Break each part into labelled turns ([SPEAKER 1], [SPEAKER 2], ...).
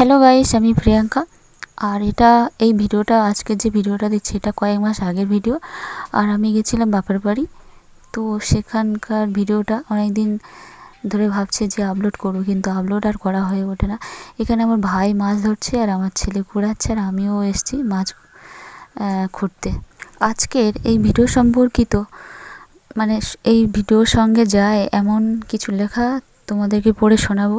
[SPEAKER 1] Hello guys আমি প্রিয়াঙ্কা। আর এটা, এই ভিডিওটা আজকে যে ভিডিওটা দিচ্ছি, এটা কয়েক মাস আগের ভিডিও। আর আমি গেছিলাম বাপের বাড়ি। তো সেখানকার ভিডিওটা অনেক দিন ধরে ভাবছি যে আপলোড করব, কিন্তু আপলোড আর করা হয়ে ওঠে না। এখানে আমার ভাই মাছ ধরছে, আর আমার ছেলে ঘোরাচ্ছে আর আমিও এসছি মাছ খুঁড়তে। আজকের এই ভিডিও সম্পর্কিত মানে এই ভিডিওর সঙ্গে যায় এমন কিছু লেখা তোমাদেরকে পড়ে শোনাবো।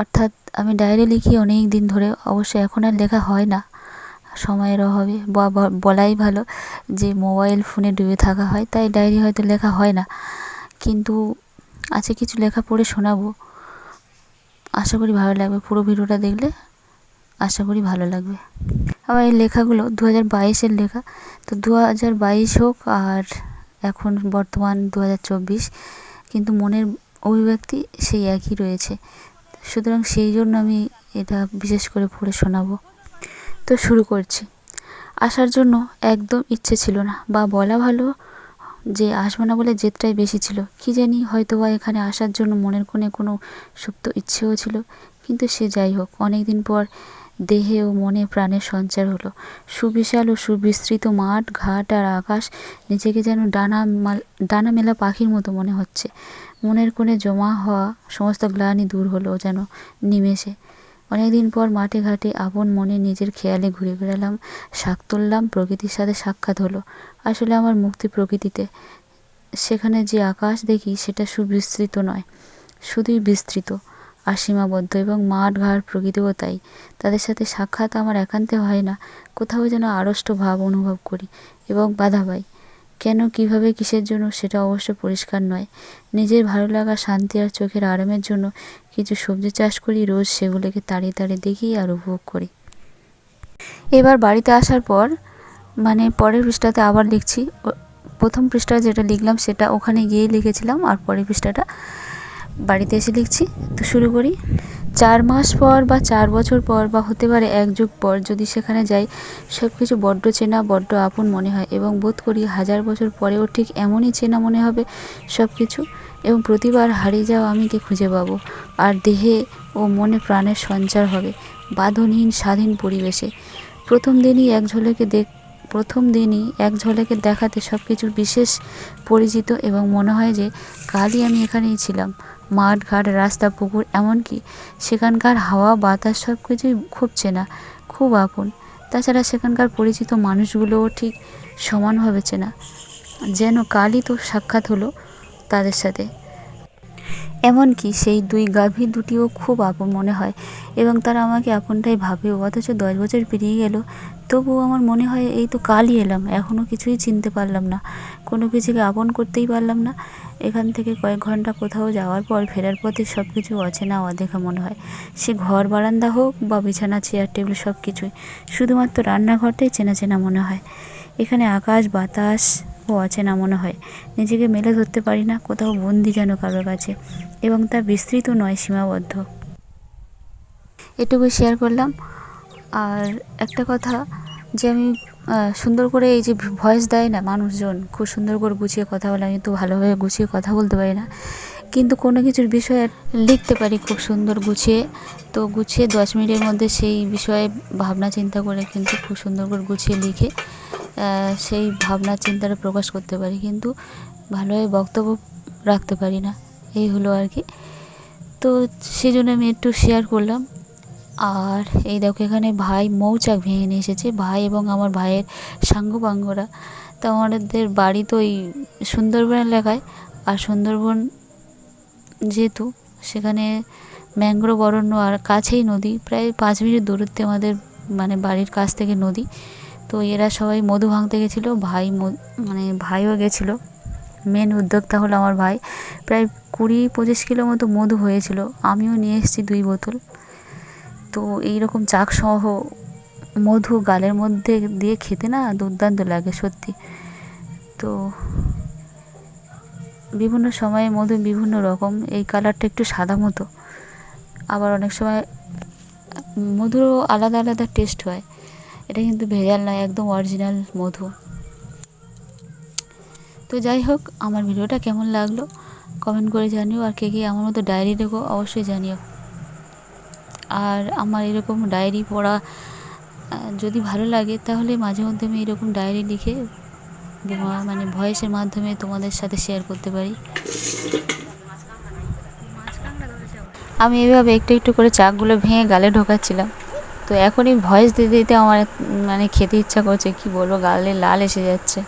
[SPEAKER 1] অর্থাৎ আমি ডায়েরি লিখি অনেক দিন ধরে, অবশ্য এখন আর লেখা হয় না। সময়ের অভাবে বা বলাই ভালো যে মোবাইল ফোনে ডুবে থাকা হয়, তাই ডায়েরি হয়তো লেখা হয় না। কিন্তু আছে কিছু লেখা পড়ে শোনাবো। আশা করি ভালো লাগবে। পুরো ভিডিওটা দেখলে আশা করি ভালো লাগবে। আবার এই লেখাগুলো দু হাজার বাইশের লেখা। তো দু হাজার বাইশ হোক আর এখন বর্তমান দু হাজার চব্বিশ, কিন্তু মনের অভিব্যক্তি সেই একই রয়েছে। সুতরাং সেই জন্য আমি এটা বিশেষ করে পড়ে শোনাবো। তো শুরু করছি। আসার জন্য একদম ইচ্ছে ছিল না, বা বলা ভালো যে আসব না বলে জেদটাই বেশি ছিল। কি জানি হয়তো বা এখানে আসার জন্য মনের কোণে কোনো সুপ্ত ইচ্ছেও ছিল, কিন্তু সে যাই হোক অনেক দিন পর দেহে ও মনে প্রাণের সঞ্চার হলো। সুবিশাল ও সুবিস্তৃত মাঠ, ঘাট আর আকাশ নিজেকে যেন ডানা ডানা মেলা পাখির মতো মনে হচ্ছে। মনের কোণে জমা হওয়া সমস্ত গ্লানি দূর হলো যেন নিমেষে। অনেকদিন পর মাঠে ঘাটে আপন মনে নিজের খেয়ালে ঘুরে বেড়ালাম, শাক তুললাম, প্রকৃতির সাথে সাক্ষাৎ হলো। আসলে আমার মুক্তি প্রকৃতিতে। সেখানে যে আকাশ দেখি সেটা সুবিস্তৃত নয়, শুধুই বিস্তৃত। আর সীমাবদ্ধ এবং মাঠ ঘাট প্রকৃতিও তাই। তাদের সাথে সাক্ষাৎ আমার একান্তে হয় না, কোথাও যেন আড়ষ্ট ভাব অনুভব করি এবং বাধা পাই। কেন, কীভাবে, কিসের জন্য সেটা অবশ্য পরিষ্কার নয়। নিজের ভালো লাগা, শান্তি আর চোখের আরামের জন্য কিছু সবজি চাষ করি, রোজ সেগুলোকে তাড়িয়ে তাড়িয়ে দেখি আর উপভোগ করি। এবার বাড়িতে আসার পর মানে পরের পৃষ্ঠাতে আবার লিখছি। প্রথম পৃষ্ঠা যেটা লিখলাম সেটা ওখানে গিয়েই লিখেছিলাম আর পরের পৃষ্ঠাটা বাড়িতে এসে লিখছি, তো শুরু করি। চার মাস পর বা চার বছর পর বা হতে পারে এক যুগ পর যদি সেখানে যাই সব কিছু বড্ড চেনা, বড্ড আপন মনে হয় এবং বোধ করি হাজার বছর পরেও ঠিক এমনই চেনা মনে হবে সব কিছু এবং প্রতিবার হারিয়ে যাওয়া আমিকে খুঁজে পাবো? আর দেহে ও মনে প্রাণের সঞ্চার হবে, বাঁধনহীন স্বাধীন পরিবেশে। প্রথম দিনই এক ঝলকে দেখ প্রথম দিনই এক ঝলকে দেখাতে সব কিছু বিশেষ পরিচিত এবং মনে হয় যে কালই আমি এখানেই ছিলাম। মাঠ, ঘাট, রাস্তা, পুকুর, এমনকি সেখানকার হাওয়া, বাতাস সব কিছুই খুব চেনা খুব আপন। তাছাড়া সেখানকার পরিচিত মানুষগুলোও ঠিক সমানভাবে চেনা। যেন কালই তো সাক্ষাৎ হলো তাদের সাথে। এমনকি সেই দুই গাভী দুটিও খুব আপন মনে হয় এবং তারা আমাকে আপনটাই ভাবেও অথচ দশ বছর পেরিয়ে গেল। তবুও আমার মনে হয় এই তো কালই এলাম, এখনও কিছুই চিনতে পারলাম না। কোনো কিছুকে আপন করতেই পারলাম না। এখান থেকে কয়েক ঘণ্টা কোথাও যাওয়ার পর ফেরার পথে সব কিছু অচেনা অদেখা মনে হয়। সে ঘর, বারান্দা হোক বা বিছানা, চেয়ার, টেবিল সব কিছুই শুধুমাত্র রান্নাঘরটাই চেনা চেনা মনে হয়। এখানে আকাশ, বাতাস ও অচেনা মনে হয়। নিজেকে মেলে ধরতে পারি না, কোথাও বন্দি যেন কারোর কাছে। এবং তা বিস্তৃত নয়, সীমাবদ্ধ। এটুকু শেয়ার করলাম। আর একটা কথা যে আমি সুন্দর করে এই যে ভয়েস দেয় না মানুষজন, খুব সুন্দর করে গুছিয়ে কথা বলে, আমি তো ভালোভাবে গুছিয়ে কথা বলতে পারি না। কিন্তু কোনো কিছুর বিষয়ে লিখতে পারি খুব সুন্দর গুছিয়ে। তো গুছিয়ে দশ মিনিটের মধ্যে সেই বিষয়ে ভাবনা চিন্তা করে কিন্তু খুব সুন্দর করে গুছিয়ে লিখে সেই ভাবনা চিন্তাটা প্রকাশ করতে পারি, কিন্তু ভালোভাবে বক্তব্য রাখতে পারি না। এই হলো আর কি। তো সেই জন্য আমি একটু শেয়ার করলাম। আর এই দেখো, এখানে ভাই মৌচাক ভেঙে নিয়ে এসেছে। ভাই এবং আমার ভাইয়ের সাঙ্গপাঙ্গরা। তো আমাদের বাড়ি তো এই সুন্দরবন এলাকায়। আর সুন্দরবন যেহেতু, সেখানে ম্যাংগ্রোভ অরণ্য আর কাছেই নদী। প্রায় পাঁচ মিনিট দূরত্বে আমাদের মানে বাড়ির কাছ থেকে নদী। তো এরা সবাই মধু ভাঙতে গেছিল, ভাই মানে ভাইও গেছিল। মেন উদ্যোক্তা হলো আমার ভাই। প্রায় কুড়ি পঁচিশ কিলো মতো মধু হয়েছিল। আমিও নিয়ে এসেছি দুই বোতল। তো এই রকম চাকসহ মধু গালের মধ্যে দিয়ে খেতে না দুর্দান্ত লাগে সত্যি। তো বিভিন্ন সময়ে মধু বিভিন্ন রকম, এই কালারটা একটু সাদা মতো। আবার অনেক সময় মধুরও আলাদা আলাদা টেস্ট হয়। এটা কিন্তু ভেজাল নয়, একদম অরিজিনাল মধু। তো যাই হোক, আমার ভিডিওটা কেমন লাগল কমেন্ট করে জানিও, আর কে কে আমার মতো ডায়েরি লেখো অবশ্যই জানিও। আর আমার এরকম ডায়েরি পড়া যদি ভালো লাগে, তাহলে মাঝে মধ্যে আমি এরকম ডায়েরি লিখে মানে ভয়েসের মাধ্যমে তোমাদের সাথে শেয়ার করতে পারি। আমি এভাবে একটু একটু করে চাকগুলো ভেঙে গালে ঢোকাচ্ছিলাম। তো এখনই ভয়েস দিতে দিতে আমার মানে খেতে ইচ্ছা করছে, কি বলব, গালে লাল এসে যাচ্ছে।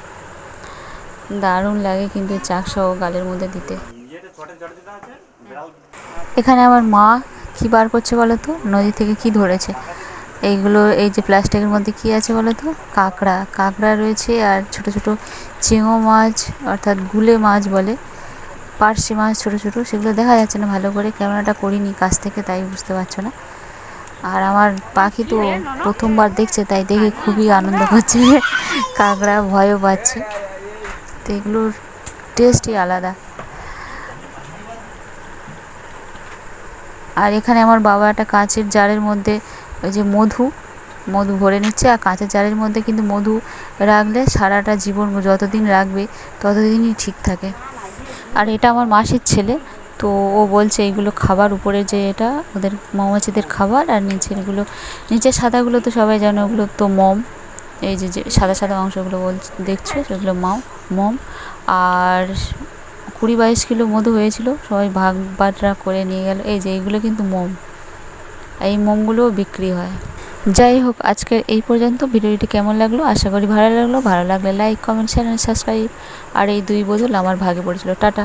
[SPEAKER 1] দারুণ লাগে কিন্তু চাক সহ গালের মধ্যে দিতে। এখানে আমার মা কি বার করছে বলো তো? নদী থেকে কি ধরেছে? এইগুলো, এই যে প্লাস্টিকের মধ্যে কি আছে বলো তো? কাঁকড়া। কাঁকড়া রয়েছে আর ছোট ছোট চিঙো মাছ, অর্থাৎ গুলে মাছ বলে। পার্শে মাছ ছোট ছোট, সেগুলো দেখা যাচ্ছে না ভালো করে। ক্যামেরাটা করিনি, কাছ থেকে, তাই বুঝতে পারছ না। আর আমার পাখি তো প্রথমবার দেখছে, তাই দেখে খুবই আনন্দ করছে। কাঁকড়া ভয়ও পাচ্ছে। তো এগুলোর টেস্টই আলাদা। আর এখানে আমার বাবা একটা কাঁচের জারের মধ্যে ওই যে মধু মধু ভরে নিচ্ছে। আর কাঁচের জারের মধ্যে কিন্তু মধু রাখলে সারাটা জীবন যতদিন রাখবে, ততদিনই ঠিক থাকে। আর এটা আমার মাসির ছেলে। তো ও বলছে এইগুলো খাবার উপরে যে এটা, ওদের মৌমাছিদের খাবার আর নিচের এগুলো নিচের সাদাগুলো তো সবাই জানো, ওগুলো তো মম। এই যে সাদা সাদা অংশগুলো বল, দেখছ? সেগুলো মাও, মম। আর কুড়ি বাইশ কিলো মধু হয়েছিল, সবাই ভাগ বাটরা করে নিয়ে গেল। এই যে এইগুলো কিন্তু মোম। এই মোমগুলোও বিক্রি হয়। যাই হোক, আজকের এই পর্যন্ত। ভিডিওটি কেমন লাগল? আশা করি ভালো লাগল। ভালো লাগলে লাইক, কমেন্ট শেয়ার সাবস্ক্রাইব আর এই দুই বদল আমার ভাগে পড়েছিল। টাটা।